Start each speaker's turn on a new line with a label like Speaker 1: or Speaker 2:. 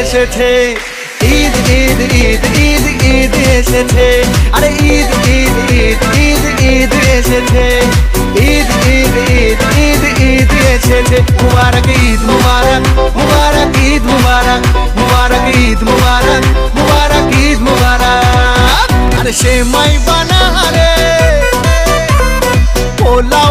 Speaker 1: এসেছে ঈদ ঈদ ঈদ ঈদ ঈদ এসেছে আরে ঈদ ঈদ ঈদ ঈদ ঈদ এসেছে ঈদ ঈদ ঈদ ঈদ ঈদ এসেছে মুবারক ঈদ মুবারক মুবারক ঈদ মুবারক মুবারক ঈদ মুবারক মুবারক ঈদ মুবারক আরে সেমাই বানা রে পোলাও